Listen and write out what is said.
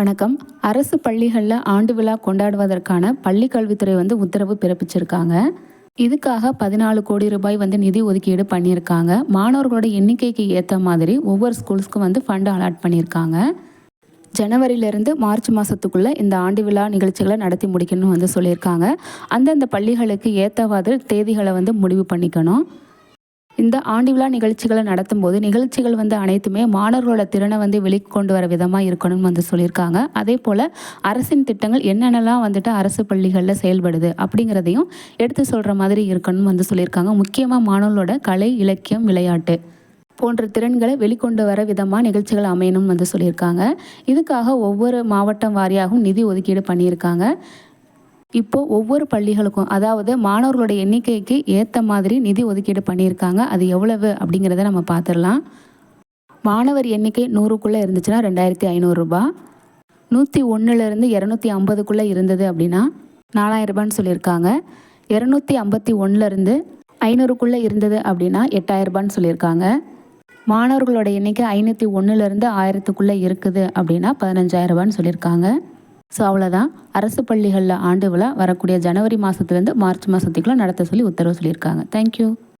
வணக்கம். அரசு பள்ளிகளில் ஆண்டு விழா கொண்டாடுவதற்கான பள்ளி கல்வித்துறை வந்து உத்தரவு பிறப்பிச்சிருக்காங்க. இதுக்காக பதினாலு கோடி ரூபாய் வந்து நிதி ஒதுக்கீடு பண்ணியிருக்காங்க. மாணவர்களோட எண்ணிக்கைக்கு ஏற்ற மாதிரி ஒவ்வொரு ஸ்கூல்ஸ்க்கும் வந்து ஃபண்டு அலாட் பண்ணியிருக்காங்க. ஜனவரியிலேருந்து மார்ச் மாதத்துக்குள்ளே இந்த ஆண்டு விழா நிகழ்ச்சிகளை நடத்தி முடிக்கணும்னு வந்து சொல்லியிருக்காங்க. அந்தந்த பள்ளிகளுக்கு ஏற்றவாறு தேதிகளை வந்து முடிவு பண்ணிக்கணும். இந்த ஆண்டு விழா நிகழ்ச்சிகளை நடத்தும் போது நிகழ்ச்சிகள் வந்து அனைத்துமே மாணவர்களோட திறனை வந்து வெளிக்கொண்டு வர விதமாக இருக்கணும்னு வந்து சொல்லியிருக்காங்க. அதே போல் அரசின் திட்டங்கள் என்னென்னலாம் வந்துட்டு அரசு பள்ளிகளில் செயல்படுது அப்படிங்கிறதையும் எடுத்து சொல்கிற மாதிரி இருக்கணும்னு வந்து சொல்லியிருக்காங்க. முக்கியமாக மாணவர்களோட கலை இலக்கியம் விளையாட்டு போன்ற திறன்களை வெளிக்கொண்டு வர விதமாக நிகழ்ச்சிகள் அமையணும்னு வந்து சொல்லியிருக்காங்க. இதுக்காக ஒவ்வொரு மாவட்டம் வாரியாகவும் நிதி ஒதுக்கீடு பண்ணியிருக்காங்க. இப்போது ஒவ்வொரு பள்ளிகளுக்கும் அதாவது மாணவர்களோட எண்ணிக்கைக்கு ஏற்ற மாதிரி நிதி ஒதுக்கீடு பண்ணியிருக்காங்க. அது எவ்வளவு அப்படிங்கிறத நம்ம பார்த்துடலாம் மாணவர் எண்ணிக்கை நூறுக்குள்ளே இருந்துச்சுன்னா ரெண்டாயிரத்தி ஐநூறுரூபா நூற்றி ஒன்றுலேருந்து இரநூத்தி ஐம்பதுக்குள்ளே இருந்தது அப்படின்னா நாலாயிரரூபான்னு சொல்லியிருக்காங்க. இரநூத்தி ஐம்பத்தி ஒன்றுலேருந்து ஐநூறுக்குள்ளே இருந்தது அப்படின்னா எட்டாயிரரூபான்னு சொல்லியிருக்காங்க. மாணவர்களோட எண்ணிக்கை ஐநூற்றி ஒன்றுலேருந்து ஆயிரத்துக்குள்ளே இருக்குது அப்படின்னா பதினஞ்சாயிரரூபான்னு சொல்லியிருக்காங்க. ஸோ அவ்வளோதான் அரசு பள்ளிகளில் ஆண்டு விழா வரக்கூடிய ஜனவரி மாதத்துலேருந்து மார்ச் மாதத்துக்குள்ளே நடத்த சொல்லி உத்தரவு சொல்லியிருக்காங்க. தேங்க்யூ